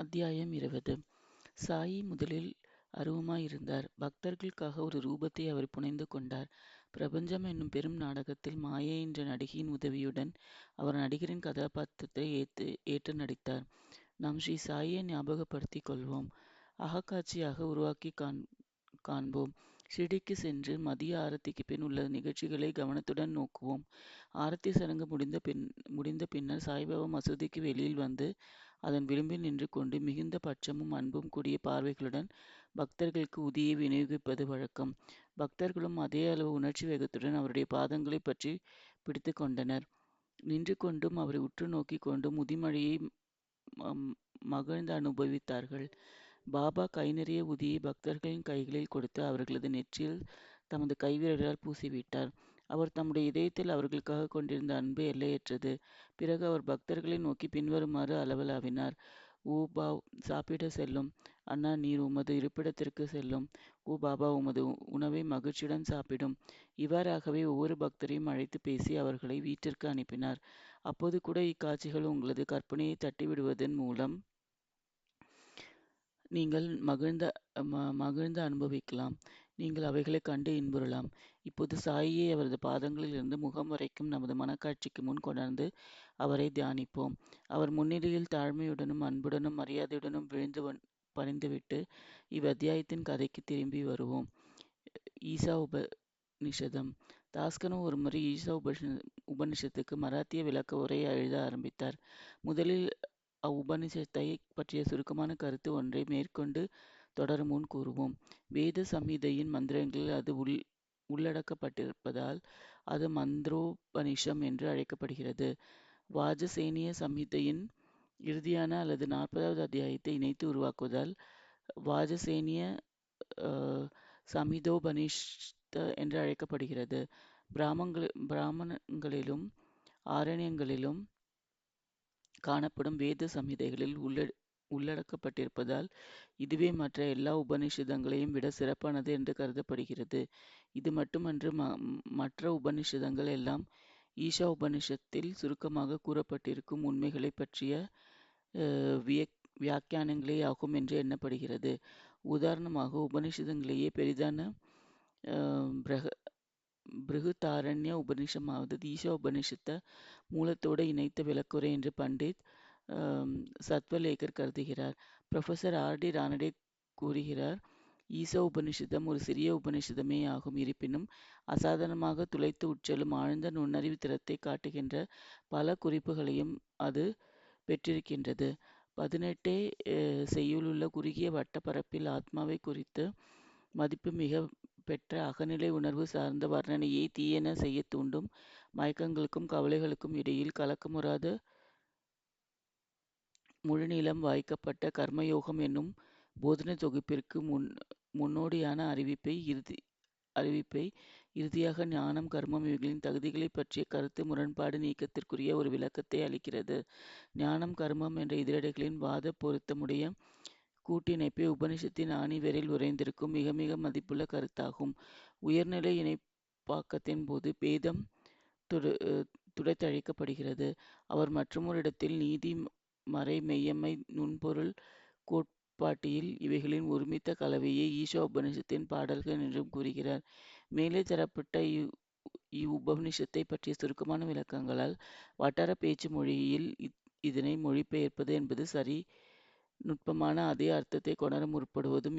அத்தியாயம் இருபது சாயி முதலில் அருவமாயிருந்தார். பக்தர்களுக்காக ஒரு ரூபத்தை அவர் புனைந்து கொண்டார். பிரபஞ்சம் என்னும் பெரும் நாடகத்தில் மாயே என்ற நடிகையின் உதவியுடன் அவர் நடிகரின் கதாபாத்திரத்தை ஏற்று நடித்தார். நாம் ஸ்ரீ சாயியை ஞாபகப்படுத்திக் கொள்வோம். அகக்காட்சியாக உருவாக்கி காண் காண்போம். ஷிடிக்கு சென்று மதிய ஆரத்திக்கு பின் உள்ள நிகழ்ச்சிகளை கவனத்துடன் நோக்குவோம். ஆரத்தி சடங்கு முடிந்த பின் முடிந்த பின்னர் சாய்பாபா மசூதிக்கு வெளியில் வந்து அதன் விளிம்பில் நின்று கொண்டு மிகுந்த பட்சமும் அன்பும் கூடிய பார்வைகளுடன் பக்தர்களுக்கு உதியை விநியோகிப்பது வழக்கம். பக்தர்களும் அதே அளவு உணர்ச்சி வேகத்துடன் அவருடைய பாதங்களைப் பற்றி பிடித்து கொண்டனர். நின்று கொண்டும் அவரை உற்று நோக்கி கொண்டும் உதிமழையை மகிழ்ந்து அனுபவித்தார்கள். பாபா கை நிறைய உதியை பக்தர்களின் கைகளில் கொடுத்து அவர்களது நெற்றியில் தமது கைவிரலால் பூசிவிட்டார். அவர் தம்முடைய இதயத்தில் அவர்களுக்காக கொண்டிருந்த அன்பு எல்லையற்றது. பிறகு அவர் பக்தர்களை நோக்கி பின்வருமாறு அளவலாவினார் ஊ பா சாப்பிட செல்லும் அண்ணா நீர் உமது இருப்பிடத்திற்கு செல்லும். ஊ பாபா உமது உணவை மகிழ்ச்சியுடன் சாப்பிடும். இவ்வாறாகவே ஒவ்வொரு பக்தரையும் அழைத்து பேசி அவர்களை வீட்டிற்கு அனுப்பினார். அப்போது கூட இக்காட்சிகள் உங்களது கற்பனையை தட்டிவிடுவதன் மூலம் நீங்கள் மகிழ்ந்த மகிழ்ந்து அனுபவிக்கலாம். நீங்கள் அவைகளை கண்டு இன்புறலாம். இப்போது சாயியை அவரது பாதங்களில் இருந்து முகம் வரைக்கும் நமது மனக்காட்சிக்கு முன் கொணர்ந்து அவரை தியானிப்போம். அவர் முன்னிலையில் தாழ்மையுடனும் அன்புடனும் மரியாதையுடனும் விழுந்து பணிந்துவிட்டு இவ்வத்தியாயத்தின் கதைக்கு திரும்பி வருவோம். ஈசா உப நிஷதம் தாஸ்கனும் ஒரு முறை ஈசா உபநிஷத்துக்கு மராத்திய விளக்க உரையை எழுத ஆரம்பித்தார். முதலில் அவ்வுபநிஷத்தைப் பற்றிய சுருக்கமான கருத்து ஒன்றை மேற்கொண்டு தொடரும் முன் கூறுவோம். வேத சம்ஹிதையின் மந்திரங்களில் அது உள் உள்ளடக்கப்பட்டிருப்பதால் அது மந்த்ரோபநிஷம் என்று அழைக்கப்படுகிறது. வாஜசேனிய சம்ஹிதையின் இறுதியான அல்லது நாற்பதாவது அத்தியாயத்தை இணைத்து உருவாக்குவதால் வாஜசேனிய சம்ஹிதோபநிஷத் என்று அழைக்கப்படுகிறது. பிராமணங்களிலும் ஆரண்யங்களிலும் காணப்படும் வேத சம்ஹிதைகளில் உள்ளடக்கப்பட்டிருப்பதால் இதுவே மற்ற எல்லா உபநிஷதங்களையும் விட சிறப்பானது என்று கருதப்படுகிறது. இது மட்டுமன்று மற்ற உபநிஷதங்கள் எல்லாம் ஈஷா உபநிஷத்தில் சுருக்கமாக கூறப்பட்டிருக்கும் உண்மைகளை பற்றிய வியாக்கியானங்களே ஆகும் என்று எண்ணப்படுகிறது. உதாரணமாக உபனிஷதங்களையே பெரிதான பிரக பிருகுதாரண்ய உபநிஷமாவது ஈஷா உபநிஷத்தை மூலத்தோடு இணைத்த விளக்கவுரை என்று பண்டித் சத்வலேகர் கருதுகிறார். Professor R. டி. ரானடே கூறுகிறார் ஈசோ உபனிஷதம் ஒரு சிறிய உபநிஷதமேயாகும். இருப்பினும் அசாதாரணமாக துளைத்து உட்செல்லும் ஆழ்ந்த நுண்ணறிவு திறத்தை காட்டுகின்ற பல குறிப்புகளையும் அது பெற்றிருக்கின்றது. பதினெட்டே செய்யுளுள்ள குறுகிய வட்டப்பரப்பில் ஆத்மாவை குறித்து குறித்த மதிப்பு மிக பெற்ற அகநிலை உணர்வு சார்ந்த வர்ணனையை தீயென செய்ய தூண்டும் மயக்கங்களுக்கும் கவலைகளுக்கும் இடையில் கலக்கமுறாத முழுநீளம் வாய்க்கப்பட்ட கர்மயோகம் என்னும் போதனை தொகுப்பிற்கு முன் முன்னோடியான அறிவிப்பை இறுதி அறிவிப்பை இறுதியாக ஞானம் கர்மம் இவைகளின் தகுதிகளைப் பற்றிய கருத்து முரண்பாடு நீக்கத்திற்குரிய ஒரு விளக்கத்தை அளிக்கிறது. ஞானம் கர்மம் என்ற எதிரடைகளின் வாத பொருத்தமுடைய கூட்டிணைப்பே உபனிஷத்தின் ஆணிவேரில் உறைந்திருக்கும் மிக மிக மதிப்புள்ள கருத்தாகும். உயர்நிலை இணைப்பாக்கத்தின் போது பேதம் துடைத்தழிக்கப்படுகிறது. அவர் மற்றுமோரிடத்தில் நீதி மறை மெய்யமை நுண்பொருள் கோட்பாட்டியல் இவைகளின் ஒருமித்த கலவையே ஈஷா உபநிஷத்தின் பாடல்கள் என்றும் கூறுகிறார். மேலே தரப்பட்ட இவ்வுபநிஷத்தைப் பற்றிய சுருக்கமான விளக்கங்களால் வட்டார பேச்சு மொழியில் இதனை மொழிபெயர்ப்பது என்பது சரி நுட்பமான அதே அர்த்தத்தை கொணர முற்படுவதும்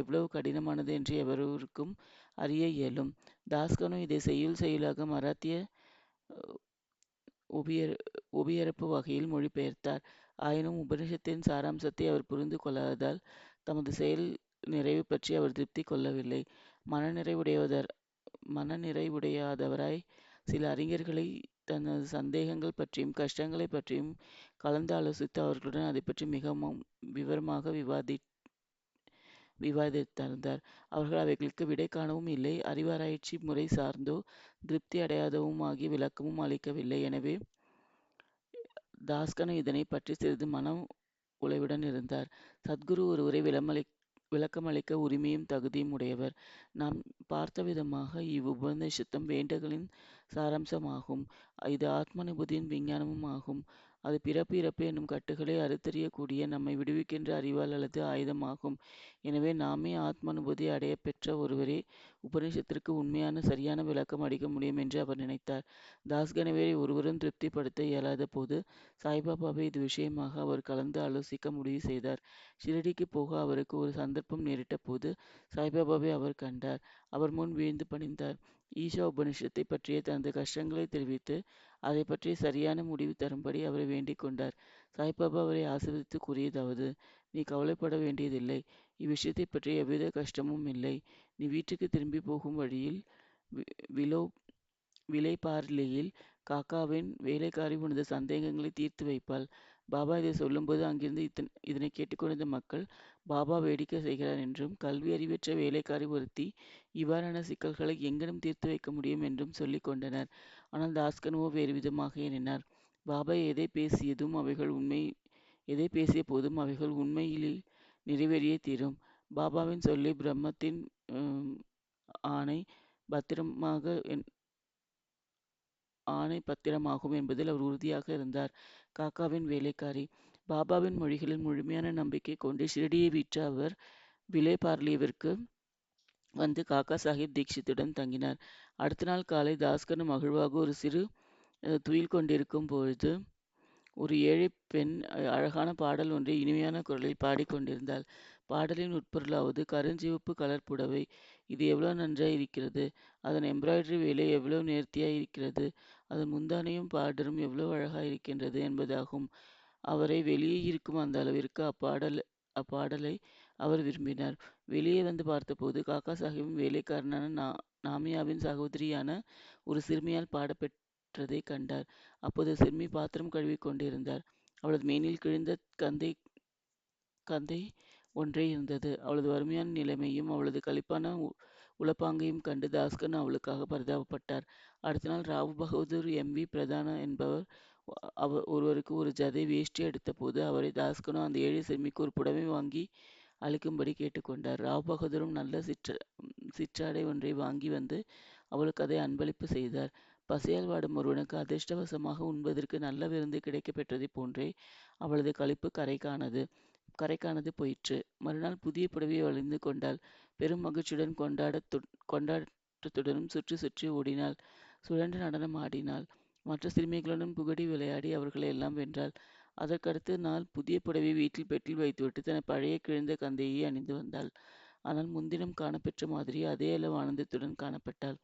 எவ்வளவு கடினமானது என்று எவருவருக்கும் அறிய இயலும். தாஸ்கனு இதை செய்யுள் செய்யுளாக மராத்திய ஒபியரப்பு வகையில் மொழிபெயர்த்தார். ஆயினும் உபனிஷத்தின் சாராம்சத்தை அவர் புரிந்து கொள்ளாததால் தமது செயல் நிறைவு பற்றி அவர் திருப்தி கொள்ளவில்லை. மனநிறைவுடையாதவராய் சில அறிஞர்களை தனது சந்தேகங்கள் பற்றியும் கஷ்டங்களை பற்றியும் கலந்து ஆலோசித்து அவர்களுடன் அதை பற்றி மிகவும் விவரமாக விவாதி விவாதித்திருந்தார் அவர்கள் அவைகளுக்கு விடை காணவும் இல்லை அறிவாராய்ச்சி முறை சார்ந்தோ திருப்தி அடையாதவுமாகிய விளக்கமும் அளிக்கவில்லை. எனவே தாஸ்கனு இதனை பற்றி சிறிது மனம் உளைவுடன் இருந்தார். சத்குரு ஒருவரை விளமளி விளக்கமளிக்க உரிமையும் தகுதியும் உடையவர். நாம் பார்த்த விதமாக இவ்வுபநிஷத்தும் வேண்டுகளின் சாராம்சமாகும். இது ஆத்மானுபூதியின் விஞ்ஞானமும் ஆகும். அது பிறப்பு இறப்பு என்னும் கட்டுகளை அறுத்தறியக்கூடிய நம்மை விடுவிக்கின்ற அறிவால் அல்லது ஆயுதமாகும். எனவே நாமே ஆத்மானுபூதி அடைய பெற்ற ஒருவரே உபநிஷத்திற்கு உண்மையான சரியான விளக்கம் அளிக்க முடியும் என்று அவர் நினைத்தார். தாஸ்கனவேரை ஒருவரும் திருப்திப்படுத்த இயலாத போது சாய்பாபாவை இது விஷயமாக அவர் கலந்து ஆலோசிக்க முடிவு செய்தார். ஷிரடிக்கு போக அவருக்கு ஒரு சந்தர்ப்பம் நேரிட்ட போது சாய்பாபாவை அவர் கண்டார். அவர் முன் வீழ்ந்து பணிந்தார். ஈஷா உபனிஷத்தை பற்றிய தனது கஷ்டங்களை தெரிவித்து அதை பற்றி சரியான முடிவு தரும்படி அவரை வேண்டிக் கொண்டார். சாய்பாபா அவரை ஆசிர்வதித்து கூறியதாவது நீ கவலைப்பட வேண்டியதில்லை. இவ்விஷயத்தை பற்றி எவ்வித கஷ்டமும் இல்லை. நீ வீட்டுக்கு திரும்பி போகும் வழியில் விலோ பார்லியில் காக்காவின் வேலைக்காரி உனது சந்தேகங்களை தீர்த்து வைப்பாள். பாபா இதை சொல்லும்போது அங்கிருந்து இத்தன் இதனை கேட்டுக்கொண்டிருந்த மக்கள் பாபா வேடிக்கை செய்கிறார் என்றும் கல்வி அறிவற்ற வேலைக்காரி ஒருத்தி இவ்வாறான சிக்கல்களை எங்கனும் தீர்த்து வைக்க முடியும் என்றும் சொல்லிக் கொண்டனர். ஆனால் தாஸ்கனோ வேறு விதமாக எண்ணினார். பாபா எதை பேசியதும் அவைகள் உண்மை எதை பேசிய போதும் அவைகள் உண்மையில் நிறைவேறியே தீரும். பாபாவின் சொல்லி பிரம்மத்தின் ஆணை பத்திரமாக ஆணை பத்திரமாகும் என்பதில் அவர் உறுதியாக இருந்தார். காக்காவின் வேலைக்காரி பாபாவின் மொழிகளில் முழுமையான நம்பிக்கை கொண்டு ஷிரடியை விற்ற அவர் விலை பார்லியவிற்கு வந்து காக்கா சாஹிப் தீக்ஷித்துடன் தங்கினார். அடுத்த நாள் காலை தாஸ்கரும் மகிழ்வாக ஒரு சிறு துயில் கொண்டிருக்கும் பொழுது ஒரு ஏழை பெண் அழகான பாடல் ஒன்றை இனிமையான குரலில் பாடிக்கொண்டிருந்தாள். பாடலின் உட்பொருளாவது கருஞ்சிவப்பு கலர் புடவை இது எவ்வளவு நன்றாய் இருக்கிறது. அதன் எம்ப்ராய்டரி வேலை எவ்வளவு நேர்த்தியாய் இருக்கிறது. அதன் முந்தானையும் பாடலும் எவ்வளவு அழகாய் இருக்கின்றது என்பதாகும். அவரை வெளியே இருக்கும் அந்த அளவிற்கு அப்பாடல் அப்பாடலை அவர் விரும்பினார். வெளியே வந்து பார்த்தபோது காக்கா சாஹிப்பின் வேலைக்காரனான நா நாமியாவின் சகோதரியான ஒரு சிறுமியால் பாடப்பெற்றதைக் கண்டார். அப்போது சிறுமி பாத்திரம் கழுவிக் கொண்டிருந்தார். அவளது மேனில் கிழிந்த கந்தை கந்தை ஒன்றே இருந்தது. அவளது வறுமையான நிலைமையும் அவளது களிப்பான உளப்பாங்கையும் கண்டு தாஸ்கனு அவளுக்காக பரிதாபப்பட்டார். அடுத்த நாள் ராவ் பகதூர் எம். வி. பிரதான என்பவர் அவர் ஒருவருக்கு ஒரு ஜதை வேஷ்டி எடுத்தபோது அவரை தாஸ்கனு அந்த ஏழை சிறுமிக்கு ஒரு புடவை வாங்கி அளிக்கும்படி கேட்டுக்கொண்டார். ராவ் பகதூரும் நல்ல சிற்ற சிற்றாடை ஒன்றை வாங்கி வந்து அவளுக்கு அதை அன்பளிப்பு செய்தார். பசியால் வாடும் ஒருவனுக்கு அதிர்ஷ்டவசமாக உண்பதற்கு நல்ல விருந்து கிடைக்கப்பெற்றதை போன்றே அவளது களிப்பு கரைக்கானது கரைக்கானது போயிற்று. மறுநாள் புதிய புடவையை வளைந்து கொண்டாள். பெரும் மகிழ்ச்சியுடன் கொண்டாட கொண்டாட்டத்துடனும் சுற்றி சுற்றி ஓடினாள். சுழன்று நடனம் ஆடினாள். மற்ற சிறுமிகளுடன் புகடி விளையாடி அவர்களை எல்லாம் வென்றாள். அதற்கடுத்த நாள் புதிய புடவையை வீட்டில் பெட்டில் வைத்துவிட்டு தன் பழைய கிழிந்த கந்தையை அணிந்து வந்தாள். ஆனால் முன்தினம் காணப்பெற்ற மாதிரி அதே அளவு ஆனந்தத்துடன் காணப்பட்டாள்.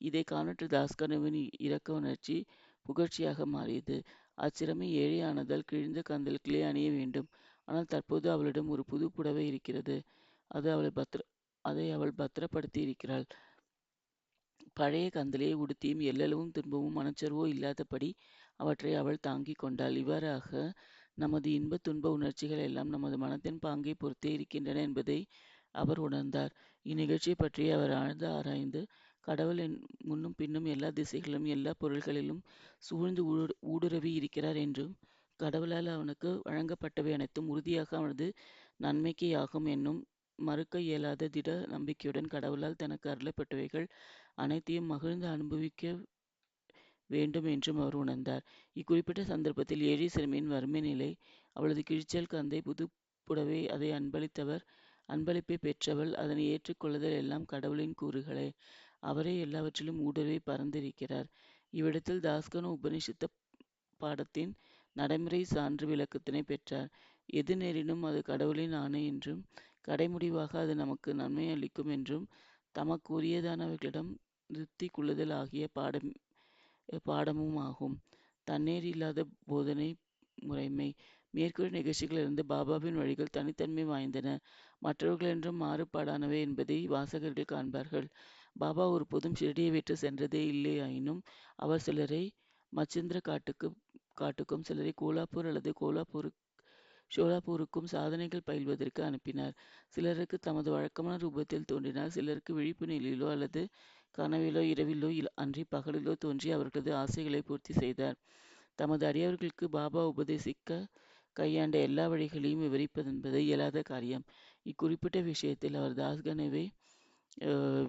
இதை காணற்ற தாஸ்கனுவின் இரக்க உணர்ச்சி புகழ்ச்சியாக மாறியது. அச்சிரமை ஏழை ஆனதால் கிழிந்த கந்தல்களே அணிய வேண்டும். ஆனால் தற்போது அவளிடம் ஒரு புது புடவை இருக்கிறது. அது அவளை பத்திர அதை அவள் பத்திரப்படுத்தி இருக்கிறாள் பழைய கந்தலையை உடுத்தியும் எள்ளளவும் துன்பமும் மனச்சர்வோ இல்லாதபடி அவற்றை அவள் தாங்கிக் கொண்டாள். இவ்வாறாக நமது இன்ப துன்ப உணர்ச்சிகள் எல்லாம் நமது மனத்தின் பாங்கைப் பொறுத்தே இருக்கின்றன என்பதை அவர் உணர்ந்தார். இந்நிகழ்ச்சியைப் பற்றி அவர் ஆழ்ந்து ஆராய்ந்து கடவுள் முன்னும் பின்னும் எல்லா திசைகளிலும் எல்லா பொருள்களிலும் சூழ்ந்து ஊடுருவி இருக்கிறார் என்றும் கடவுளால் அவனுக்கு வழங்கப்பட்டவை அனைத்தும் உறுதியாக அவனது நன்மைக்கேயாகும் என்னும் மறுக்க இயலாத திட நம்பிக்கையுடன் கடவுளால் தனக்கு அருளப்பட்டவைகள் அனைத்தையும் மகிழ்ந்து அனுபவிக்க வேண்டும் என்றும் அவர் உணர்ந்தார். இக்குறிப்பிட்ட சந்தர்ப்பத்தில் ஏழை சிறுமியின் வறுமை நிலை அவளது கிழிச்சல் கந்தை புது புடவை அதை அன்பளித்தவர் அன்பளிப்பை பெற்றவள் அதனை ஏற்றுக்கொள்ளுதல் எல்லாம் கடவுளின் கூறுகளே. அவரே எல்லாவற்றிலும் ஊடுருவி பறந்திருக்கிறார் இவ்விடத்தில் தாஸ்கனு உபனிஷத்த பாடத்தின் நடைமுறை சான்று விளக்கத்தினை பெற்றார். எது நேரினும் அது கடவுளின் ஆணை என்றும் கடைமுடிவாக அது நமக்கு நன்மை அளிக்கும் என்றும் தமக்கு உரியதானவர்களிடம் திருப்தி கொள்ளுதல் ஆகிய பாடம் பாடமுமாகும். தண்ணீர் இல்லாத போதனை முறைமை மேற்கூறிய நிகழ்ச்சிகளிலிருந்து பாபாவின் வழிகள் தனித்தன்மை வாய்ந்தன. மற்றவர்களென்றும் மாறுபாடானவை என்பதை வாசகர்கள் காண்பார்கள். பாபா ஒருபோதும் ஷிரடியை விட்டு சென்றதே இல்லை ஆயினும் அவர் சிலரை மச்சிந்திர காட்டுக்கு காட்டுக்கும் சிலரை கோலாப்பூர் அல்லது கோலாப்பூர் ஷோலாப்பூருக்கும் சாதனைகள் பயில்வதற்கு அனுப்பினார். சிலருக்கு தமது வழக்கமான ரூபத்தில் தோன்றினார். சிலருக்கு விழிப்பு நிலையிலோ அல்லது கனவிலோ இரவிலோ அன்றி பகலிலோ தோன்றி அவர்களது ஆசைகளை பூர்த்தி செய்தார். தமது அடியவர்களுக்கு பாபா உபதேசிக்க கையாண்ட எல்லா வழிகளையும் விவரிப்பதென்பது இயலாத காரியம். இக்குறிப்பிட்ட விஷயத்தில் அவர் தாஸ்கனுவை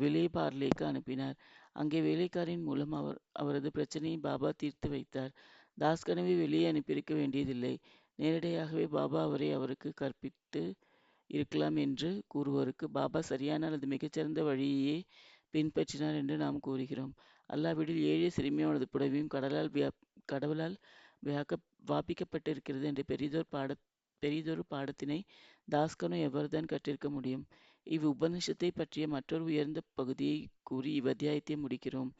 விலேபார்லேக்கு அனுப்பினார். அங்கே வேலைக்காரின் மூலம் அவர் அவரது பிரச்சனையை பாபா தீர்த்து வைத்தார். தாஸ்கனுவை வெளியே அனுப்பியிருக்க வேண்டியதில்லை. நேரடியாகவே பாபா அவரை அவருக்கு கற்பித்து இருக்கலாம் என்று கூறுவோருக்கு பாபா சரியான அல்லது மிகச்சிறந்த வழியையே பின்பற்றினார் என்று நாம் கூறுகிறோம். அல்லாவிடில் ஏழை சிறுமியானது புடவையும் கடலால் வியா கடவுளால் வியாக்க வாபிக்கப்பட்டிருக்கிறது என்று பெரிதோர் பாட பெரிதொரு பாடத்தினை தாஸ்கனும் எவ்வாறுதான் கற்றிருக்க முடியும்? இவ் உபனிஷத்தை பற்றிய மற்றொரு உயர்ந்த பகுதியை கூறி இவ்வத்தியாயத்தை முடிக்கிறோம்.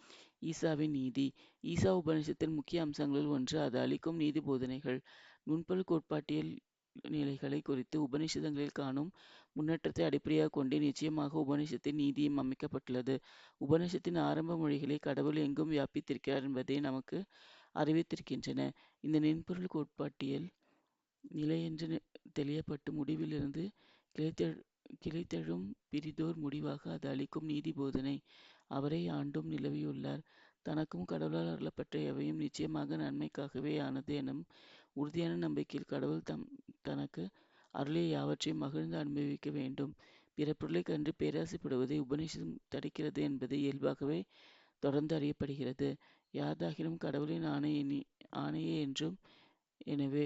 ஈசாவின் நீதி ஈசா உபனிஷத்தின் முக்கிய அம்சங்களில் ஒன்று அது அளிக்கும் நீதி போதனைகள். நுண்பல் கோட்பாட்டியல் நிலைகளை குறித்து உபனிஷதங்களில் காணும் முன்னேற்றத்தை அடிப்படையாகக் கொண்டே நிச்சயமாக உபனிஷத்தின் நீதியும் அமைக்கப்பட்டுள்ளது. உபனிஷத்தின் ஆரம்ப மொழிகளே கடவுள் எங்கும் வியாபித்திருக்கிறார் என்பதை நமக்கு அறிவித்திருக்கின்றன. இந்த நுண்பொருள் கோட்பாட்டியல் நிலையென்று தெளியப்பட்டு முடிவிலிருந்து கிளைத்தெழ் கிளைத்தெழும் பிறிதோர் முடிவாக அது அளிக்கும் நீதி போதனை. அவரே ஆண்டும் நிலவியுள்ளார். தனக்கும் கடவுளால் அருளப்பட்ட எவையும் நிச்சயமாக நன்மைக்காகவே ஆனது எனும் உறுதியான நம்பிக்கையில் கடவுள் தம் தனக்கு அருளிய யாவற்றையும் மகிழ்ந்து அனுபவிக்க வேண்டும். பிற பொருளை கண்டு பேராசைப்படுவதை உபநிஷதம் தடுக்கிறது என்பது இயல்பாகவே தொடர்ந்து அறியப்படுகிறது. யாதாகிலும் கடவுளின் ஆணை ஆணையே என்றும் எனவே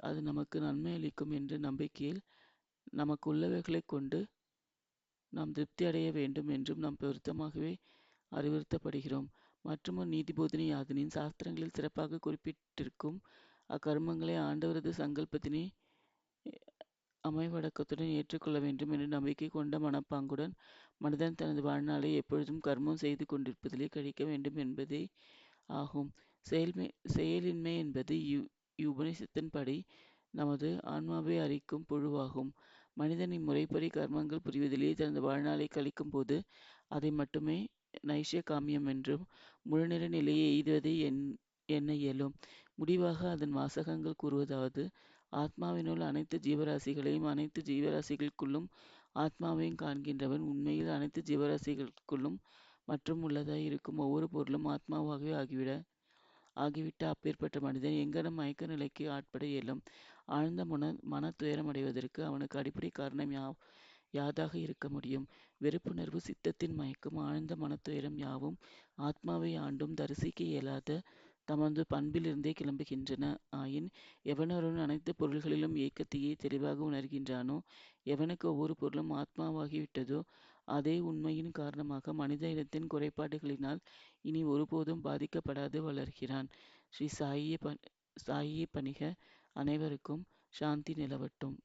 அது நமக்கு நன்மை அளிக்கும் என்ற நம்பிக்கையில் நமக்கு உள்ளவைகளை கொண்டு நாம் திருப்தி அடைய வேண்டும் என்றும் நாம் பொருத்தமாகவே அறிவுறுத்தப்படுகிறோம். மற்றுமொரு நீதி யாதனின் சாஸ்திரங்களில் சிறப்பாக குறிப்பிட்டிருக்கும் அக்கர்மங்களை ஆண்டவரது சங்கல்பத்தினை அமைவடக்கத்துடன் ஏற்றுக்கொள்ள வேண்டும் என்ற நம்பிக்கை கொண்ட மனப்பாங்குடன் மனிதன் தனது வாழ்நாளை எப்பொழுதும் கர்மம் செய்து கொண்டிருப்பதிலே கழிக்க வேண்டும் என்பதே ஆகும். செயல்மை செயலின்மை என்பது இவ் இவ்வுபநிஷத்தின்படி நமது ஆன்மாவை அறிக்கும் புழுவாகும். மனிதன் இம்முறைப்படி கர்மங்கள் புரிவதிலே தனது வாழ்நாளை கழிக்கும் போது அதை மட்டுமே நைஷ்ய காமியம் என்றும் முழுநிற நிலையை எய்துவதை எண் எண்ண இயலும். முடிவாக அதன் வாசகங்கள் கூறுவதாவது ஆத்மாவினுள் அனைத்து ஜீவராசிகளையும் அனைத்து ஜீவராசிகளுக்குள்ளும் ஆத்மாவையும் காண்கின்றவன் உண்மையில் அனைத்து ஜீவராசிகளுக்குள்ளும் மற்றும் உள்ளதாய் இருக்கும் ஒவ்வொரு பொருளும் ஆத்மாவாகவே ஆகிவிட ஆகிவிட்ட அப்பேற்பட்ட மனிதன் எங்கனம் மயக்க நிலைக்கு ஆட்பட இயலும். ஆழ்ந்த மன மன துயரமடைவதற்கு அவனுக்கு அடிப்படை காரணம் யா யாதாக இருக்க முடியும்? வெறுப்புணர்வு சித்தத்தின் மயக்கம் ஆழ்ந்த மனத்துயரம் யாவும் ஆத்மாவை ஆண்டும் தரிசிக்க இயலாத தமது பண்பிலிருந்தே கிளம்புகின்றன ஆயின் எவனொருவன் அனைத்து பொருள்களிலும் ஏக்கத்தையே தெளிவாக உணர்கின்றானோ எவனுக்கு ஒவ்வொரு பொருளும் ஆத்மாவாகிவிட்டதோ அதே உண்மையின் காரணமாக மனித இனத்தின் குறைபாடுகளினால் இனி ஒருபோதும் பாதிக்கப்படாது வளர்கிறான். ஸ்ரீ சாயி ப சாயி பணிக அனைவருக்கும் சாந்தி நிலவட்டும்.